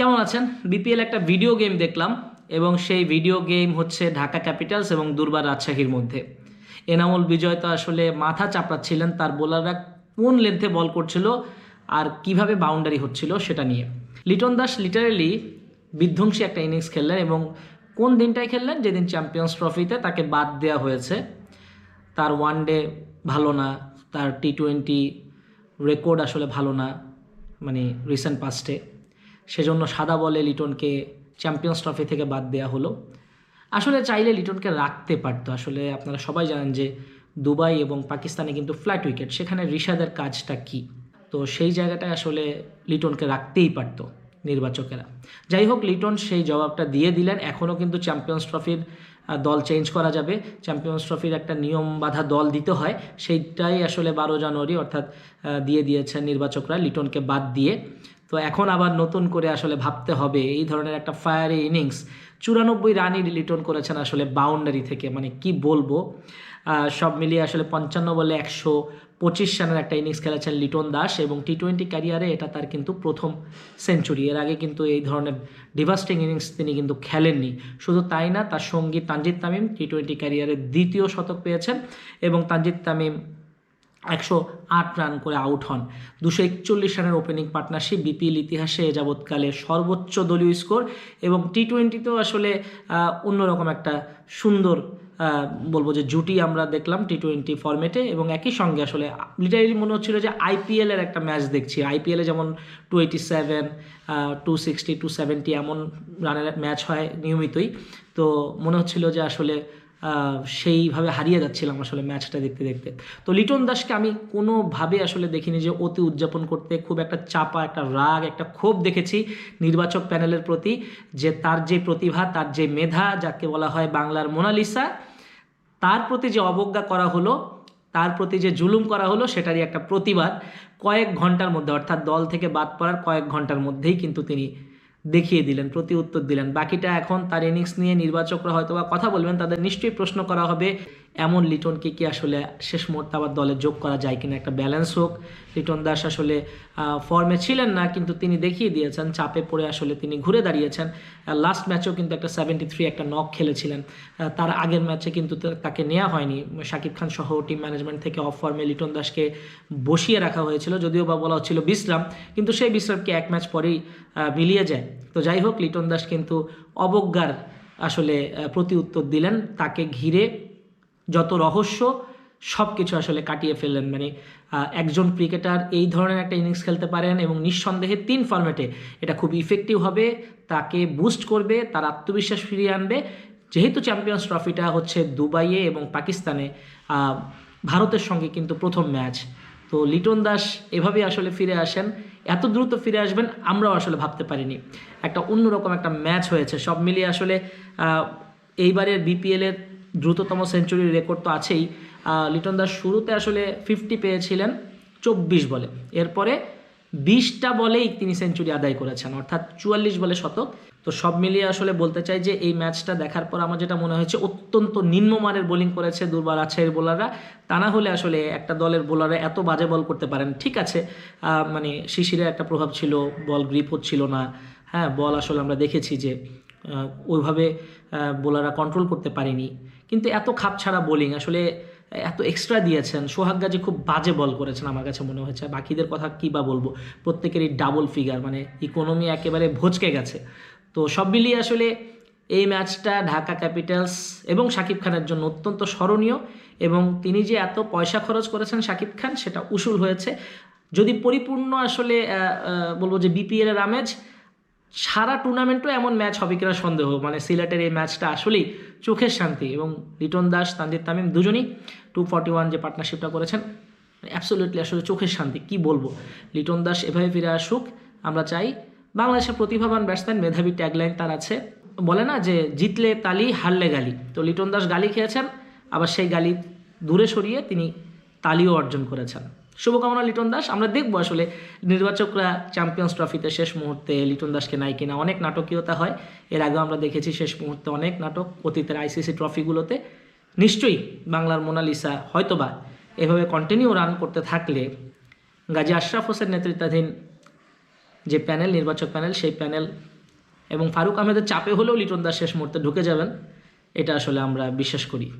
কেমন আছেন? বিপিএল একটা ভিডিও গেম দেখলাম এবং সেই ভিডিও গেম হচ্ছে ঢাকা ক্যাপিটালস এবং দুর্বার রাজশাহীর মধ্যে। এনামুল বিজয় তো আসলে মাথা চাপড়াচ্ছিলেন, তার বোলাররা কোন লেন্থে বল করছিল আর কীভাবে বাউন্ডারি হচ্ছিল সেটা নিয়ে। লিটন দাস লিটারেলি বিধ্বংসী একটা ইনিংস খেললেন এবং কোন দিনটায় খেললেন? যেদিন চ্যাম্পিয়ন্স ট্রফিতে তাকে বাদ দেওয়া হয়েছে। তার ওয়ান ডে ভালো না, তার টি টোয়েন্টি রেকর্ড আসলে ভালো না মানে রিসেন্ট পাস্টে সেজন্য সাদা বলে লিটনকে চ্যাম্পিয়ন্স ট্রফি থেকে বাদ দেওয়া হলো। আসলে চাইলে লিটনকে রাখতে পারতো। আসলে আপনারা সবাই জানেন যে দুবাই এবং পাকিস্তানে কিন্তু ফ্ল্যাট উইকেট। সেখানে রিশাদের কাজটা কি? তো সেই জায়গাটায় আসলে লিটনকে রাখতেই পারতো নির্বাচকেরা। যাই হোক, লিটন সেই জবাবটা দিয়ে দিলেন। এখনও কিন্তু চ্যাম্পিয়ন্স ট্রফির দল চেঞ্জ করা যাবে। চ্যাম্পিয়ন্স ট্রফির একটা নিয়ম বাধা দল দিতে হয়। সেইটাই আসলে বারো জানুয়ারি অর্থাৎ দিয়ে দিয়েছেন নির্বাচকরা লিটনকে বাদ দিয়ে। তো এখন আবার নতুন করে আসলে ভাবতে হবে, এই ধরনের একটা ফায়ারি ইনিংস চুরানব্বই রানই লিটন করেছেন আসলে বাউন্ডারি থেকে মানে কি বলব? সব মিলিয়ে আসলে পঞ্চান্ন বলে একশো পঁচিশ রানের একটা ইনিংস খেলেছেন লিটন দাস এবং টি টোয়েন্টি ক্যারিয়ারে এটা তার কিন্তু প্রথম সেঞ্চুরি এর আগে কিন্তু এই ধরনের ডিভাস্টিং ইনিংস তিনি কিন্তু খেলেননি। শুধু তাই না, তার সঙ্গী তানজিদ তামিম টি টোয়েন্টি ক্যারিয়ারে দ্বিতীয় শতক পেয়েছেন এবং তানজিদ তামিম একশো আট রান করে আউট হন। দুশো একচল্লিশ রানের ওপেনিং পার্টনারশিপ বিপিএল ইতিহাসে যাবৎকালে সর্বোচ্চ দলীয় স্কোর এবং টি টোয়েন্টিতেও আসলে অন্যরকম একটা সুন্দর বলব যে জুটি আমরা দেখলাম টি টোয়েন্টি ফরম্যাটে এবং একই সঙ্গে আসলে লিটারেলি মনে হচ্ছিল যে আইপিএলের একটা ম্যাচ দেখছি। আইপিএলে যেমন two eighty seven two sixty two seventy এমন রানের ম্যাচ হয় নিয়মিতই। তো মনে হচ্ছিল যে আসলে সেইভাবে হারিয়ে যাচ্ছিলাম আসলে ম্যাচটা দেখতে দেখতে। তো লিটন দাসকে আমি কোনোভাবে আসলে দেখিনি যে অতি উদযাপন করতে খুব একটা চাপা, একটা রাগ, একটা ক্ষোভ দেখেছি নির্বাচক প্যানেলের প্রতি যে তার যে প্রতিভা, তার যে মেধা, যাকে বলা হয় বাংলার মোনালিসা, তার প্রতি যে অবজ্ঞা করা হলো, তার প্রতি যে জুলুম করা হলো, সেটারই একটা প্রতিবাদ কয়েক ঘণ্টার মধ্যে, অর্থাৎ দল থেকে বাদ পড়ার কয়েক ঘণ্টার মধ্যেই কিন্তু তিনি দেখিয়ে দিলেন প্রতি উত্তর দিলেন। বাকিটা এখন তার ইনিংস নিয়ে নির্বাচকরা হয়তো বা কথা বলবেন, তাদের নিশ্চয়ই প্রশ্ন করা হবে, এমন লিটনকে কি আসলে শেষ মুহূর্তে আবার দলে যোগ করা যায় কিনা? একটা ব্যালেন্স হোক। লিটন দাস আসলে ফর্মে ছিলেন না, কিন্তু তিনি দেখিয়ে দিয়েছেন, চাপে পড়ে আসলে তিনি ঘুরে দাঁড়িয়েছেন। লাস্ট ম্যাচেও কিন্তু একটা সেভেন্টি থ্রি একটা নক খেলেছিলেন। তার আগের ম্যাচে কিন্তু তাকে নেওয়া হয়নি। শাকিব খান সহ টিম ম্যানেজমেন্ট থেকে অফ ফর্মে লিটন দাসকে বসিয়ে রাখা হয়েছিল, যদিও বা বলা হচ্ছিল বিশ্রাম, কিন্তু সেই বিশ্রামকে এক ম্যাচ পরেই মিলিয়ে যায়। তো যাই হোক, লিটন দাস কিন্তু অবজ্ঞার আসলে প্রতি উত্তর দিলেন। তাকে ঘিরে যত রহস্য সব কিছু আসলে কাটিয়ে ফেললেন। মানে একজন ক্রিকেটার এই ধরনের একটা ইনিংস খেলতে পারেন এবং নিঃসন্দেহে তিন ফর্মেটে এটা খুব ইফেক্টিভ হবে, তাকে বুস্ট করবে, তার আত্মবিশ্বাস ফিরিয়ে আনবে। যেহেতু চ্যাম্পিয়ন্স ট্রফিটা হচ্ছে দুবাইয়ে এবং পাকিস্তানে ভারতের সঙ্গে কিন্তু প্রথম ম্যাচ তো লিটন দাস এভাবে আসলে ফিরে আসেন। এত দ্রুত ফিরে আসবেন, আমরাও আসলে ভাবতে পারিনি। একটা অন্যরকম একটা ম্যাচ হয়েছে। সব মিলিয়ে আসলে এইবারের বিপিএলের দ্রুততম সেঞ্চুরির রেকর্ড তো আছেই। লিটন দাস শুরুতে আসলে ফিফটি পেয়েছিলেন, চব্বিশ বলে। এরপরে বিশটা বলেই তিনি সেঞ্চুরি আদায় করেছেন। অর্থাৎ চুয়াল্লিশ বলে শতক। তো সব মিলিয়ে আসলে বলতে চাই যে এই ম্যাচটা দেখার পর আমার যেটা মনে হয়েছে, অত্যন্ত নিম্নমানের বোলিং করেছে দুর্বার রাজশাহীর বোলাররা। তা না হলে আসলে একটা দলের বোলাররা এত বাজে বল করতে পারেন। ঠিক আছে মানে শিশিরের একটা প্রভাব ছিল, বল গ্রিপ হচ্ছিল না। হ্যাঁ বল আসলে আমরা দেখেছি যে ওইভাবে বোলাররা কন্ট্রোল করতে পারেনি। কিন্তু এত খাপ ছাড়া বোলিং আসলে এত এক্সট্রা দিয়েছেন। সোহাগ গাজী খুব বাজে বল করেছেন আমার কাছে মনে হয়েছে। বাকিদের কথা কী বা বলব? প্রত্যেকেরই ডাবল ফিগার মানে ইকোনমি একেবারে ভচকে গেছে। তো সব মিলিয়ে আসলে এই ম্যাচটা ঢাকা ক্যাপিটালস এবং শাকিব খানের জন্য অত্যন্ত স্মরণীয় এবং তিনি যে এত পয়সা খরচ করেছেন শাকিব খান, সেটা উসুল হয়েছে। যদি পরিপূর্ণ আসলে বলব যে বিপিএল এর আমেজ, সারা টুর্নামেন্টও এমন ম্যাচ হবে কিনা সন্দেহ। মানে সিলেটের এই ম্যাচটা আসলেই চোখের শান্তি এবং লিটন দাস, তানজিদ তামিম দুজনই টু ফর্টি ওয়ান যে পার্টনারশিপটা করেছেন অ্যাবসোলিউটলি আসলে চোখের শান্তি। কি বলব? লিটন দাস এভাবে ফিরে আসুক, আমরা চাই বাংলাদেশের প্রতিভাবান ব্যাটসম্যান, মেধাবী ট্যাগলাইন তার আছে। বলে না যে, জিতলে তালি, হারলে গালি। তো লিটন দাস গালি খেয়েছেন, আবার সেই গালি দূরে সরিয়ে তিনি তালিও অর্জন করেছেন। শুভকামনা লিটন দাস। আমরা দেখব আসলে নির্বাচকরা চ্যাম্পিয়ন্স ট্রফিতে শেষ মুহূর্তে লিটন দাসকে নাই কিনা। অনেক নাটকীয়তা হয়। এর আগেও আমরা দেখেছি শেষ মুহূর্তে অনেক নাটক। অতীতের আইসিসি ট্রফিগুলোতে নিশ্চয়ই বাংলার মোনালিসা হয়তোবা এভাবে কন্টিনিউ রান করতে থাকলে গাজী আশরাফ হোসেন নেতৃত্বাধীন যে প্যানেল, নির্বাচক প্যানেল, সেই প্যানেল। এবং ফারুক আহমেদের চাপে হলেও লিটন দাস শেষ মুহূর্তে ঢুকে যাবেন, এটা আসলে আমরা বিশ্বাস করি।